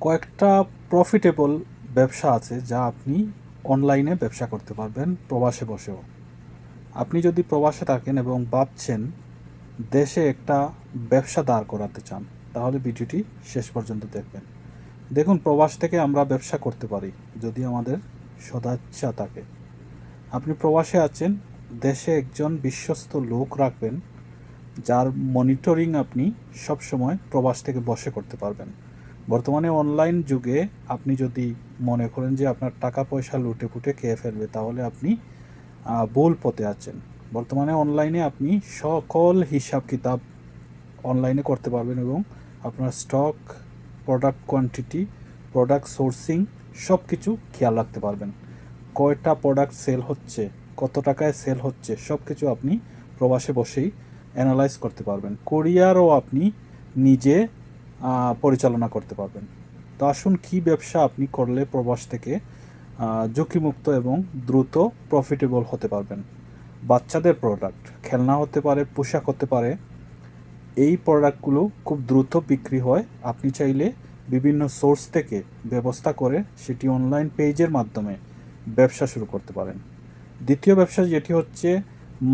কয়েকটা প্রফিটেবল ব্যবসা আছে যা আপনি অনলাইনে ব্যবসা করতে পারবেন, প্রবাসে বসেও। আপনি যদি প্রবাসে থাকেন এবং ভাবছেন দেশে একটা ব্যবসা দাঁড় করাতে চান, তাহলে ভিডিওটি শেষ পর্যন্ত দেখবেন। দেখুন, প্রবাস থেকে আমরা ব্যবসা করতে পারি যদি আমাদের সদাচ্ছা থাকে। আপনি প্রবাসে আছেন, দেশে একজন বিশ্বস্ত লোক রাখবেন, যার মনিটরিং আপনি সবসময় প্রবাস থেকে বসে করতে পারবেন। বর্তমানে অনলাইন যুগে আপনি যদি মনে করেন যে আপনার টাকা পয়সা লুটে ফুটে খেয়ে ফেলবে, তাহলে আপনি ভুল পথে আছেন। বর্তমানে অনলাইনে আপনি সকল হিসাব কিতাব অনলাইনে করতে পারবেন এবং আপনার stock product quantity product sourcing সব কিছু খেয়াল রাখতে পারবেন। কয়টা প্রোডাক্ট সেল হচ্ছে, কত টাকায় সেল হচ্ছে সব কিছু আপনি প্রবাসে বসেই অ্যানালাইজ করতে পারবেন। কোরিয়ারও আপনি নিজে পরিচালনা করতে পারবেন। তো আসুন, কী ব্যবসা আপনি করলে প্রবাস থেকে ঝুঁকিমুক্ত এবং দ্রুত প্রফিটেবল হতে পারবেন? বাচ্চাদের প্রোডাক্ট খেলনা হতে পারে, পোশাক হতে পারে, এই প্রোডাক্টগুলো খুব দ্রুত বিক্রি হয়। আপনি চাইলে বিভিন্ন সোর্স থেকে ব্যবস্থা করে সেটি অনলাইন পেজের মাধ্যমে ব্যবসা শুরু করতে পারেন। দ্বিতীয় ব্যবসা যেটি হচ্ছে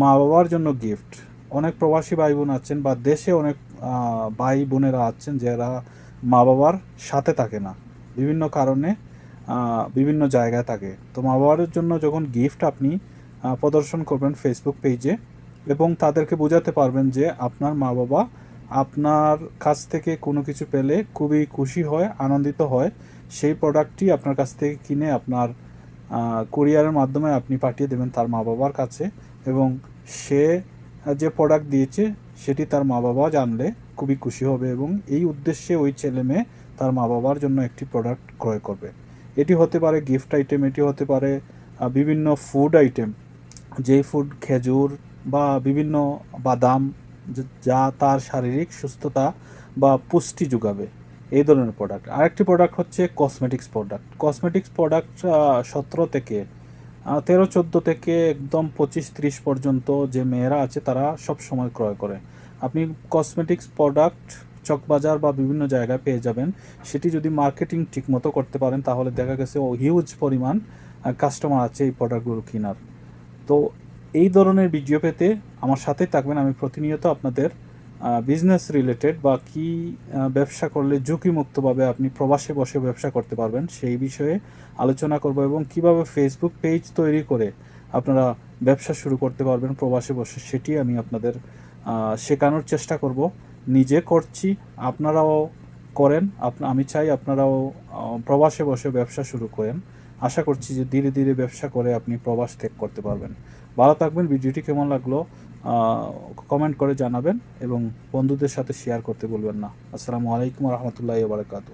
মা বাবার জন্য গিফট অনেক প্রবাসী ভাই বোন আছেন বা দেশে অনেক ভাই বোনেরা আছেন যারা মা বাবার সাথে থাকে না, বিভিন্ন কারণে বিভিন্ন জায়গায় থাকে। তো মা বাবার জন্য যখন গিফট আপনি প্রদর্শন করবেন ফেসবুক পেজে এবং তাদেরকে বোঝাতে পারবেন যে আপনার মা বাবা আপনার কাছ থেকে কোনো কিছু পেলে খুবই খুশি হয়, আনন্দিত হয়, সেই প্রোডাক্টটি আপনার কাছ থেকে কিনে আপনার কুরিয়ারের মাধ্যমে আপনি পাঠিয়ে দেবেন তার মা বাবার কাছে এবং সে যে প্রোডাক্ট দিয়েছে, সেটি তার মা বাবা জানলে খুবই খুশি হবে এবং এই উদ্দেশ্যে ওই ছেলে মেয়ে তার মা বাবার জন্য একটি প্রোডাক্ট ক্রয় করবে। এটি হতে পারে গিফট আইটেম এটি হতে পারে বিভিন্ন ফুড আইটেম যেই ফুড খেজুর বা বিভিন্ন বাদাম যা- তার শারীরিক সুস্থতা বা পুষ্টি যোগাবে। এই ধরনের প্রোডাক্ট আরেকটি প্রোডাক্ট হচ্ছে কসমেটিক্স প্রোডাক্ট কসমেটিক্স প্রোডাক্ট সতেরো থেকে তেরো, চোদ্দ থেকে একদম পঁচিশ, ত্রিশ পর্যন্ত যে মেয়েরা আছে, তারা সব সময় ক্রয় করে। আপনি কসমেটিক্স প্রোডাক্ট চকবাজার বা বিভিন্ন জায়গায় পেয়ে যাবেন। সেটি যদি মার্কেটিং ঠিকমতো করতে পারেন, তাহলে দেখা গেছে ও হিউজ পরিমাণ কাস্টমার আছে এই প্রোডাক্টগুলো কেনার। তো এই ধরনের ভিডিও পেতে আমার সাথেই থাকবেন। আমি প্রতিনিয়ত আপনাদের বিজনেস রিলেটেড বা কি ব্যবসা করলে ঝুঁকিমুক্তভাবে আপনি প্রবাসে বসে ব্যবসা করতে পারবেন, সেই বিষয়ে আলোচনা করব এবং কীভাবে ফেসবুক পেজ তৈরি করে আপনারা ব্যবসা শুরু করতে পারবেন, প্রবাসে বসে, সেটি আমি আপনাদের শেখানোর চেষ্টা করব। নিজে করছি, আপনারাও করেন আমি চাই আপনারাও প্রবাসে বসে ব্যবসা শুরু করেন। আশা করছি যে ধীরে ধীরে ব্যবসা করে আপনি প্রবাস ত্যাগ করতে পারবেন। ভালো থাকবেন, ভিডিওটি কেমন লাগল? কমেন্ট করে জানাবেন এবং বন্ধুদের সাথে শেয়ার করতে বলবেন না। আসসালামু আলাইকুম রহমতুল্লাহ বারকাতু